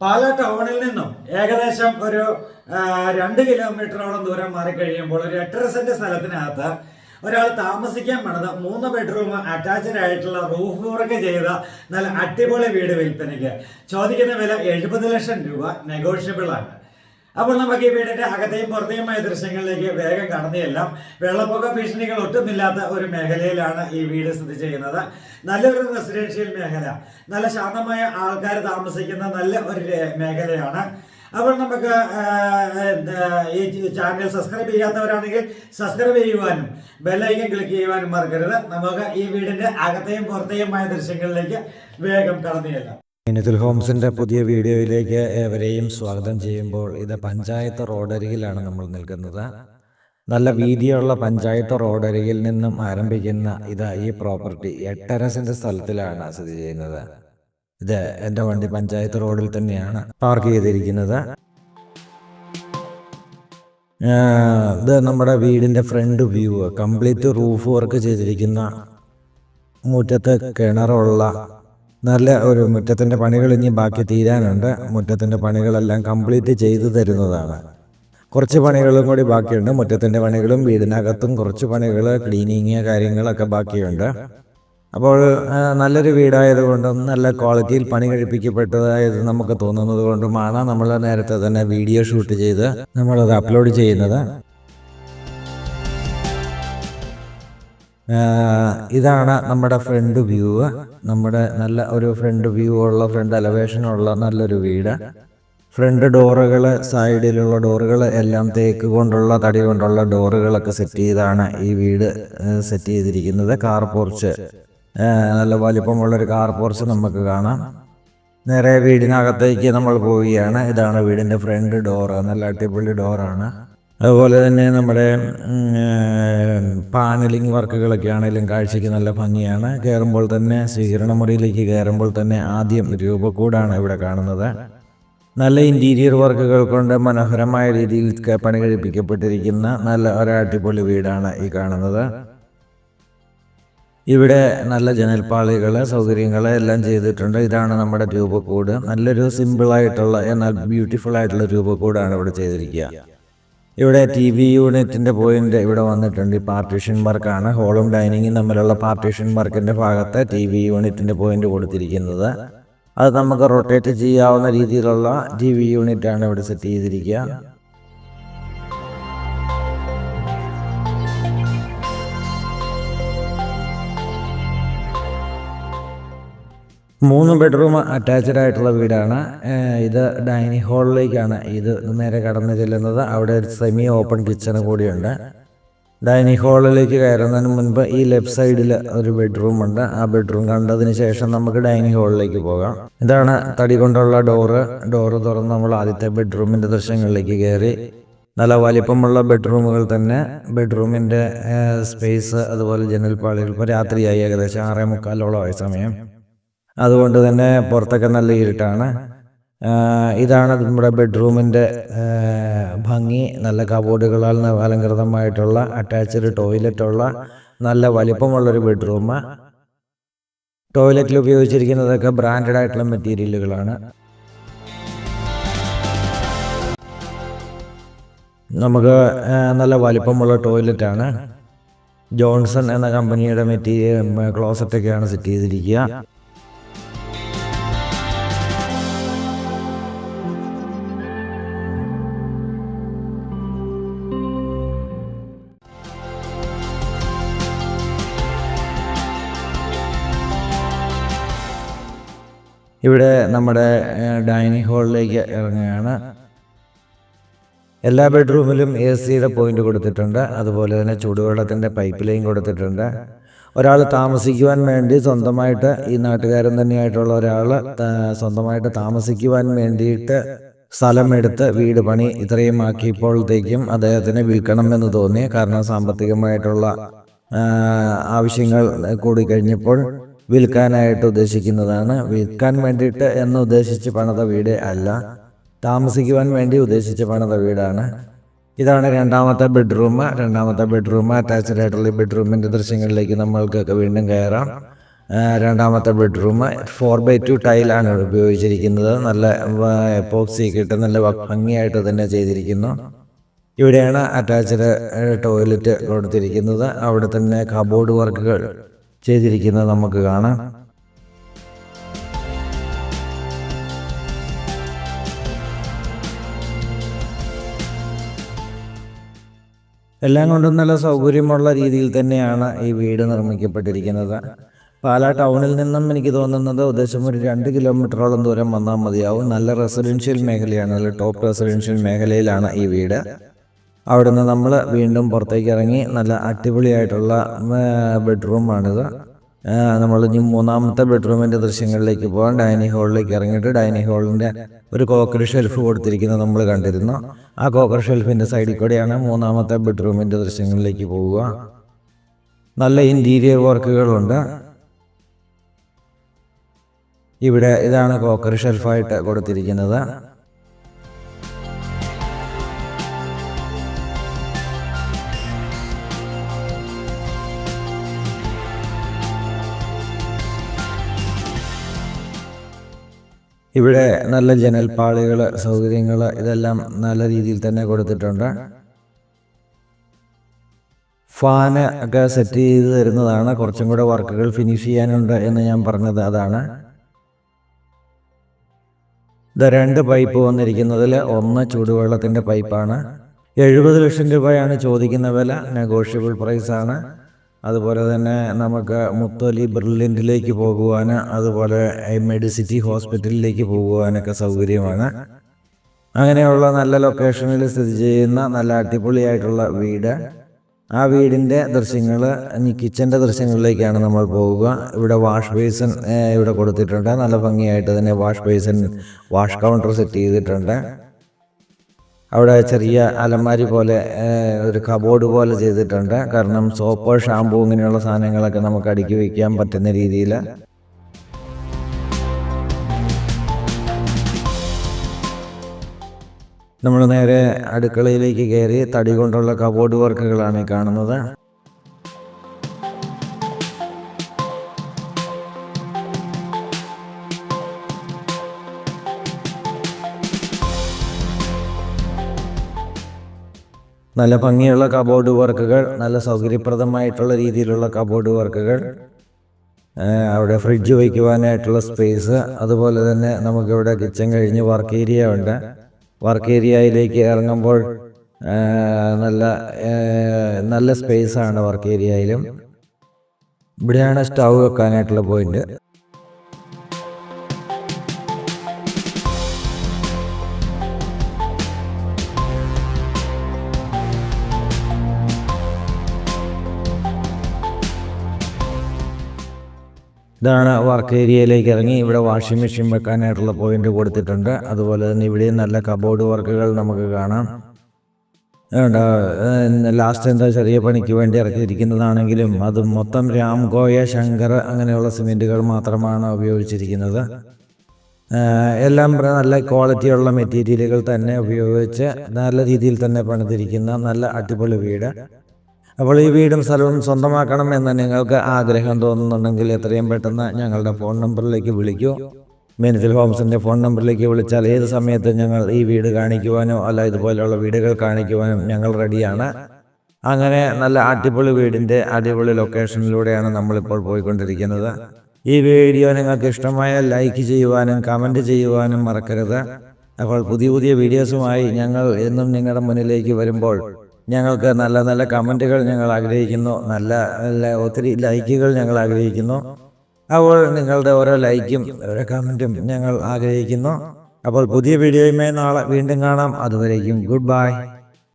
പാല ടൗണിൽ നിന്നും ഏകദേശം ഒരു രണ്ട് കിലോമീറ്ററോളം ദൂരം മാറി കഴിയുമ്പോൾ ഒരു എട്ടര സെന്റ് സ്ഥലത്തിനകത്ത് ഒരാൾ താമസിക്കാൻ പണിത മൂന്ന് ബെഡ്റൂം അറ്റാച്ച്ഡ് ആയിട്ടുള്ള റൂഫ് വർക്ക് ചെയ്ത നല്ല അടിപൊളി വീട് വിൽപ്പനയ്ക്ക്. ചോദിക്കുന്ന വില എഴുപത് ലക്ഷം രൂപ നെഗോഷ്യബിൾ ആണ്. അപ്പോൾ നമുക്ക് ഈ വീടിന്റെ അകത്തെയും പുറത്തെയുമായ ദൃശ്യങ്ങളിലേക്ക് വേഗം കടന്നു ചെല്ലാം. വെള്ളപ്പൊക്ക ഭീഷണികൾ ഒട്ടുമില്ലാത്ത ഒരു മേഖലയിലാണ് ഈ വീട് സ്ഥിതി ചെയ്യുന്നത്. നല്ലൊരു റെസിഡൻഷ്യൽ മേഖല. നല്ല ശാന്തമായ ആൾക്കാർ താമസിക്കുന്ന നല്ല ഒരു മേഖലയാണ്. അപ്പോൾ നമുക്ക് ഈ ചാനൽ സബ്സ്ക്രൈബ് ചെയ്യാത്തവരാണെങ്കിൽ സബ്സ്ക്രൈബ് ചെയ്യുവാനും ബെല്ലൈക്കൻ ക്ലിക്ക് ചെയ്യുവാനും മറക്കരുത്. നമുക്ക് ഈ വീടിന്റെ അകത്തെയും പുറത്തെയുമായ ദൃശ്യങ്ങളിലേക്ക് വേഗം കടന്നു മിനിത്തുൽ ഹോംസിന്റെ പുതിയ വീഡിയോയിലേക്ക് ഏവരെയും സ്വാഗതം ചെയ്യുമ്പോൾ ഇത് പഞ്ചായത്ത് റോഡരികിലാണ് നമ്മൾ നിൽക്കുന്നത്. നല്ല വീതിയുള്ള പഞ്ചായത്ത് റോഡരികിൽ നിന്നും ആരംഭിക്കുന്ന ഇത് ഈ പ്രോപ്പർട്ടി എട്ടരസിന്റെ സ്ഥലത്തിലാണ് സ്ഥിതി ചെയ്യുന്നത്. ഇത് എന്റെ വണ്ടി പഞ്ചായത്ത് റോഡിൽ തന്നെയാണ് പാർക്ക് ചെയ്തിരിക്കുന്നത്. ഇത് നമ്മുടെ വീടിന്റെ front view complete roof work ചെയ്തിരിക്കുന്ന മുറ്റത്ത് കിണറുള്ള നല്ല ഒരു മുറ്റത്തിന്റെ പണികൾ ഇനി ബാക്കി തീരാനുണ്ട്. മുറ്റത്തിന്റെ പണികളെല്ലാം കംപ്ലീറ്റ് ചെയ്തു തരുന്നതാണ്. കുറച്ച് പണികളും കൂടി ബാക്കിയുണ്ട്. മുറ്റത്തിന്റെ പണികളും വീടിനകത്തും കുറച്ച് പണികൾ ക്ലീനിങ് കാര്യങ്ങളൊക്കെ ബാക്കിയുണ്ട്. അപ്പോൾ നല്ലൊരു വീടായതുകൊണ്ടും നല്ല ക്വാളിറ്റിയിൽ പണി കഴിപ്പിക്കപ്പെട്ടതായത് നമുക്ക് തോന്നുന്നത് കൊണ്ടുമാണ് നമ്മൾ നേരത്തെ തന്നെ വീഡിയോ ഷൂട്ട് ചെയ്ത് നമ്മളത് അപ്ലോഡ് ചെയ്യുന്നത്. ഇതാണ് നമ്മുടെ ഫ്രണ്ട് വ്യൂ. നമ്മുടെ നല്ല ഒരു ഫ്രണ്ട് വ്യൂ ഉള്ള ഫ്രണ്ട് എലവേഷനുള്ള നല്ലൊരു വീട്. ഫ്രണ്ട് ഡോറുകൾ സൈഡിലുള്ള ഡോറുകൾ എല്ലാം തേക്ക് കൊണ്ടുള്ള തടി കൊണ്ടുള്ള ഡോറുകളൊക്കെ സെറ്റ് ചെയ്താണ് ഈ വീട് സെറ്റ് ചെയ്തിരിക്കുന്നത്. കാർ പോർച്ച് നല്ല വലിപ്പമുള്ളൊരു കാർ പോർച്ച് നമുക്ക് കാണാം. നേരെ വീടിനകത്തേക്ക് നമ്മൾ പോവുകയാണ്. ഇതാണ് വീടിന്റെ ഫ്രണ്ട് ഡോറ് നല്ല അടിപൊളി ഡോറാണ് അതുപോലെ തന്നെ നമ്മുടെ പാനലിംഗ് വർക്കുകളൊക്കെ ആണെങ്കിലും കാഴ്ചയ്ക്ക് നല്ല ഭംഗിയാണ്. കയറുമ്പോൾ തന്നെ സ്വീകരണ മുറിയിലേക്ക് കയറുമ്പോൾ തന്നെ ആദ്യം രൂപക്കൂടാണ് ഇവിടെ കാണുന്നത്. നല്ല ഇന്റീരിയർ വർക്കുകൾ കൊണ്ട് മനോഹരമായ രീതിയിൽ പണി കഴിപ്പിക്കപ്പെട്ടിരിക്കുന്ന നല്ല ഒരാട്ടിപ്പൊളി വീടാണ് ഈ കാണുന്നത്. ഇവിടെ നല്ല ജനൽപ്പാളികൾ സൗകര്യങ്ങൾ എല്ലാം ചെയ്തിട്ടുണ്ട്. ഇതാണ് നമ്മുടെ രൂപക്കൂട്. നല്ലൊരു സിമ്പിളായിട്ടുള്ള എന്നാൽ ബ്യൂട്ടിഫുൾ ആയിട്ടുള്ള രൂപക്കൂടാണ് ഇവിടെ ചെയ്തിരിക്കുക. ഇവിടെ ടി വി യൂണിറ്റിന്റെ പോയിന്റ് ഇവിടെ വന്നിട്ടുണ്ട്. ഈ പാർട്ടീഷൻ വർക്കാണ് ഹോളും ഡൈനിങ്ങും തമ്മിലുള്ള പാർട്ടീഷൻ വർക്കിന്റെ ഭാഗത്ത് ടി വി യൂണിറ്റിന്റെ പോയിന്റ് കൊടുത്തിരിക്കുന്നത്. അത് നമുക്ക് റൊട്ടേറ്റ് ചെയ്യാവുന്ന രീതിയിലുള്ള ടി വി യൂണിറ്റാണ് ഇവിടെ സെറ്റ് ചെയ്തിരിക്കുക. മൂന്ന് ബെഡ്റൂം അറ്റാച്ച്ഡ് ആയിട്ടുള്ള വീടാണ്. ഇത് ഡൈനിങ് ഹാളിലേക്കാണ് ഇത് നേരെ കടന്നു ചെല്ലുന്നത്. അവിടെ ഒരു സെമി ഓപ്പൺ കിച്ചൺ കൂടിയുണ്ട്. ഡൈനിങ് ഹാളിലേക്ക് കയറുന്നതിന് മുൻപ് ഈ ലെഫ്റ്റ് സൈഡിൽ ഒരു ബെഡ്റൂം ഉണ്ട്. ആ ബെഡ്റൂം കണ്ടതിന് ശേഷം നമുക്ക് ഡൈനിങ് ഹാളിലേക്ക് പോകാം. ഇതാണ് തടി കൊണ്ടുള്ള ഡോറ് ഡോറ് തുറന്ന് നമ്മൾ ആദ്യത്തെ ബെഡ്റൂമിന്റെ ദൃശ്യങ്ങളിലേക്ക് കയറി. നല്ല വലിപ്പമുള്ള ബെഡ്റൂമുകൾ തന്നെ. ബെഡ്റൂമിന്റെ സ്പേസ് അതുപോലെ ജനൽപ്പാളികൾ ഇപ്പോൾ രാത്രിയായി. ഏകദേശം ആറേ മുക്കാലോളമായ സമയം. അതുകൊണ്ട് തന്നെ പുറത്തൊക്കെ നല്ല ഇരുട്ടാണ്. ഇതാണ് നമ്മുടെ ബെഡ്റൂമിന്റെ ഭംഗി. നല്ല കബോർഡുകളാൽ അലങ്കൃതമായിട്ടുള്ള അറ്റാച്ച്ഡ് ടോയ്ലറ്റുള്ള നല്ല വലിപ്പമുള്ളൊരു ബെഡ്റൂം ടോയ്ലറ്റിൽ ഉപയോഗിച്ചിരിക്കുന്നതൊക്കെ ബ്രാൻഡഡ് ആയിട്ടുള്ള മെറ്റീരിയലുകളാണ്. നമുക്ക് നല്ല വലിപ്പമുള്ള ടോയ്ലറ്റാണ്. ജോൺസൺ എന്ന കമ്പനിയുടെ മെറ്റീരിയൽ ക്ലോസറ്റൊക്കെയാണ് സെറ്റ് ചെയ്തിരിക്കുക. ഇവിടെ നമ്മുടെ ഡൈനിങ് ഹാളിലേക്ക് ഇറങ്ങുകയാണ്. എല്ലാ ബെഡ്റൂമിലും എ സിയുടെ പോയിന്റ് കൊടുത്തിട്ടുണ്ട്. അതുപോലെ തന്നെ ചൂടുവെള്ളത്തിന്റെ പൈപ്പ് ലൈൻ കൊടുത്തിട്ടുണ്ട്. ഒരാൾ താമസിക്കുവാൻ വേണ്ടി സ്വന്തമായിട്ട് ഈ നാട്ടുകാരൻ തന്നെയായിട്ടുള്ള ഒരാൾ സ്വന്തമായിട്ട് താമസിക്കുവാൻ വേണ്ടിയിട്ട് സ്ഥലമെടുത്ത് വീട് പണി ഇത്രയും ആക്കിയപ്പോഴത്തേക്കും അദ്ദേഹത്തിന് വിൽക്കണം എന്ന് തോന്നി. കാരണം സാമ്പത്തികമായിട്ടുള്ള ആവശ്യങ്ങൾ കൂടി കഴിഞ്ഞപ്പോൾ വിൽക്കാനായിട്ട് ഉദ്ദേശിക്കുന്നതാണ്. വിൽക്കാൻ വേണ്ടിയിട്ട് എന്ന് ഉദ്ദേശിച്ച് പണിത വീട് അല്ല. താമസിക്കുവാൻ വേണ്ടി ഉദ്ദേശിച്ച് പണിത വീടാണ്. ഇതാണ് രണ്ടാമത്തെ ബെഡ്റൂം. രണ്ടാമത്തെ ബെഡ്റൂം അറ്റാച്ച്ഡ് ആയിട്ടുള്ള ബെഡ്റൂമിന്റെ ദൃശ്യങ്ങളിലേക്ക് നമ്മൾക്കൊക്കെ വീണ്ടും കയറാം. രണ്ടാമത്തെ ബെഡ്റൂം ഫോർ ബൈ ടു ടൈലാണ് ഉപയോഗിച്ചിരിക്കുന്നത്. നല്ല എപ്പോക്സി കിട്ടും നല്ല ഭംഗിയായിട്ട് തന്നെ ചെയ്തിരിക്കുന്നു. ഇവിടെയാണ് അറ്റാച്ച്ഡ് ടോയ്ലറ്റ് കൊടുത്തിരിക്കുന്നത്. അവിടെ തന്നെ കബോർഡ് വർക്കുകൾ ചെയ്തിരിക്കുന്നത് നമുക്ക് കാണാം. എല്ലാം കൊണ്ടും നല്ല സൗകര്യമുള്ള രീതിയിൽ തന്നെയാണ് ഈ വീട് നിർമ്മിക്കപ്പെട്ടിരിക്കുന്നത്. പാലാ ടൗണിൽ നിന്നും എനിക്ക് തോന്നുന്നത് ഉദ്ദേശം ഒരു രണ്ട് കിലോമീറ്ററോളം ദൂരം വന്നാൽ മതിയാവും. നല്ല റെസിഡൻഷ്യൽ മേഖലയാണ് നല്ല ടോപ്പ് റെസിഡൻഷ്യൽ മേഖലയിലാണ് ഈ വീട്. അവിടുന്ന് നമ്മൾ വീണ്ടും പുറത്തേക്ക് ഇറങ്ങി നല്ല അടിപൊളിയായിട്ടുള്ള ബെഡ്റൂമാണിത് നമ്മൾ ഇനി മൂന്നാമത്തെ ബെഡ്റൂമിന്റെ ദൃശ്യങ്ങളിലേക്ക് പോകാം. ഡൈനിങ് ഹാളിലേക്ക് ഇറങ്ങിയിട്ട് ഡൈനിങ് ഹാളിന്റെ ഒരു കോക്കർ ഷെൽഫ് കൊടുത്തിരിക്കുന്നത് നമ്മൾ കണ്ടിരുന്നു. ആ കോക്കർ ഷെൽഫിന്റെ സൈഡിൽ കൂടെയാണ് മൂന്നാമത്തെ ബെഡ്റൂമിന്റെ ദൃശ്യങ്ങളിലേക്ക് പോവുക. നല്ല ഇന്റീരിയർ വർക്കുകളുണ്ട് ഇവിടെ ഇതാണ് കോക്കർ ഷെൽഫായിട്ട് കൊടുത്തിരിക്കുന്നത്. ഇവിടെ നല്ല ജനൽപ്പാളികൾ സൗകര്യങ്ങൾ ഇതെല്ലാം നല്ല രീതിയിൽ തന്നെ കൊടുത്തിട്ടുണ്ട്. ഫാന് ഒക്കെ സെറ്റ് ചെയ്ത് തരുന്നതാണ്. കുറച്ചും കൂടെ വർക്കുകൾ ഫിനിഷ് ചെയ്യാനുണ്ട് എന്ന് ഞാൻ പറഞ്ഞത് അതാണ്. ഇത് രണ്ട് പൈപ്പ് വന്നിരിക്കുന്നതിൽ ഒന്ന് ചൂടുവെള്ളത്തിന്റെ പൈപ്പാണ്. എഴുപത് ലക്ഷം രൂപയാണ് ചോദിക്കുന്ന വില. നെഗോഷ്യബിൾ പ്രൈസാണ് അതുപോലെ തന്നെ നമുക്ക് മുത്തോലി ബ്രില്യന്റിലേക്ക് പോകുവാൻ അതുപോലെ മെഡിസിറ്റി ഹോസ്പിറ്റലിലേക്ക് പോകുവാനൊക്കെ സൗകര്യമാണ്. അങ്ങനെയുള്ള നല്ല ലൊക്കേഷനിൽ സ്ഥിതി ചെയ്യുന്ന നല്ല അടിപൊളിയായിട്ടുള്ള വീട്. ആ വീടിന്റെ ദൃശ്യങ്ങൾ ഇനി കിച്ചന്റെ ദൃശ്യങ്ങളിലേക്കാണ് നമ്മൾ പോവുക ഇവിടെ വാഷ് ബേസിൻ ഇവിടെ കൊടുത്തിട്ടുണ്ട്. നല്ല ഭംഗിയായിട്ട് തന്നെ wash basin wash counter set ചെയ്തിട്ടുണ്ട്. അവിടെ ചെറിയ അലമാരി പോലെ ഒരു കബോർഡ് പോലെ ചെയ്തിട്ടുണ്ട്. കാരണം സോപ്പ് ഷാമ്പു ഇങ്ങനെയുള്ള സാധനങ്ങളൊക്കെ നമുക്ക് അടുക്കി വയ്ക്കാൻ പറ്റുന്ന രീതിയിൽ നമ്മൾ നേരെ അടുക്കളയിലേക്ക് കയറി തടി കൊണ്ടുള്ള കബോർഡ് വർക്കുകളാണ് ഈ കാണുന്നത്. നല്ല ഭംഗിയുള്ള കബോർഡ് വർക്കുകൾ നല്ല സൗകര്യപ്രദമായിട്ടുള്ള രീതിയിലുള്ള കബോർഡ് വർക്കുകൾ അവിടെ ഫ്രിഡ്ജ് വയ്ക്കുവാനായിട്ടുള്ള സ്പേസ് അതുപോലെ തന്നെ നമുക്കിവിടെ കിച്ചൺ കഴിഞ്ഞ് വർക്ക് ഏരിയ ഉണ്ട്. വർക്ക് ഏരിയയിലേക്ക് ഇറങ്ങുമ്പോൾ നല്ല നല്ല സ്പേസ് നല്ല സ്പേസാണ് വർക്ക് ഏരിയയിലും ഇവിടെയാണ് സ്റ്റൗ വെക്കാനായിട്ടുള്ള പോയിന്റ് ഇതാണ് വർക്ക് ഏരിയയിലേക്ക് ഇറങ്ങി ഇവിടെ വാഷിംഗ് മെഷീൻ വെക്കാനായിട്ടുള്ള പോയിന്റ് കൊടുത്തിട്ടുണ്ട്. അതുപോലെ തന്നെ ഇവിടെയും നല്ല കബോർഡ് വർക്കുകൾ നമുക്ക് കാണാം. ലാസ്റ്റ് എന്താ ചെറിയ പണിക്ക് വേണ്ടി ഇറക്കിയിരിക്കുന്നതാണെങ്കിലും അത് മൊത്തം രാംകോയ ശങ്കർ അങ്ങനെയുള്ള സിമെന്റുകൾ മാത്രമാണ് ഉപയോഗിച്ചിരിക്കുന്നത്. എല്ലാം നല്ല ക്വാളിറ്റിയുള്ള മെറ്റീരിയലുകൾ തന്നെ ഉപയോഗിച്ച് നല്ല രീതിയിൽ തന്നെ പണിതിരിക്കുന്ന നല്ല അടിപൊളി വീട്. അപ്പോൾ ഈ വീടും സ്ഥലവും സ്വന്തമാക്കണം എന്ന് നിങ്ങൾക്ക് ആഗ്രഹം തോന്നുന്നുണ്ടെങ്കിൽ എത്രയും പെട്ടെന്ന് ഞങ്ങളുടെ ഫോൺ നമ്പറിലേക്ക് വിളിക്കൂ. മെനിഫിൽ ഹോംസിന്റെ ഫോൺ നമ്പറിലേക്ക് വിളിച്ചാൽ ഏത് സമയത്ത് ഞങ്ങൾ ഈ വീട് കാണിക്കുവാനോ അല്ല ഇതുപോലെയുള്ള വീടുകൾ കാണിക്കുവാനും ഞങ്ങൾ റെഡിയാണ്. അങ്ങനെ നല്ല അടിപൊളി വീടിന്റെ അടിപൊളി ലൊക്കേഷനിലൂടെയാണ് നമ്മളിപ്പോൾ പോയിക്കൊണ്ടിരിക്കുന്നത്. ഈ വീഡിയോ നിങ്ങൾക്ക് ഇഷ്ടമായാൽ ലൈക്ക് ചെയ്യുവാനും കമന്റ് ചെയ്യുവാനും മറക്കരുത്. അപ്പോൾ പുതിയ പുതിയ വീഡിയോസുമായി ഞങ്ങൾ എന്നും നിങ്ങളുടെ മുന്നിലേക്ക് വരുമ്പോൾ ഞങ്ങൾക്ക് നല്ല നല്ല കമന്റുകൾ ഞങ്ങൾ ആഗ്രഹിക്കുന്നു. നല്ല നല്ല ഒത്തിരി ലൈക്കുകൾ ഞങ്ങൾ ആഗ്രഹിക്കുന്നു. അപ്പോൾ നിങ്ങളുടെ ഓരോ ലൈക്കും ഓരോ കമന്റും ഞങ്ങൾ ആഗ്രഹിക്കുന്നു. അപ്പോൾ പുതിയ വീഡിയോയുമായി നാളെ വീണ്ടും കാണാം. അതുവരേക്കും ഗുഡ് ബൈ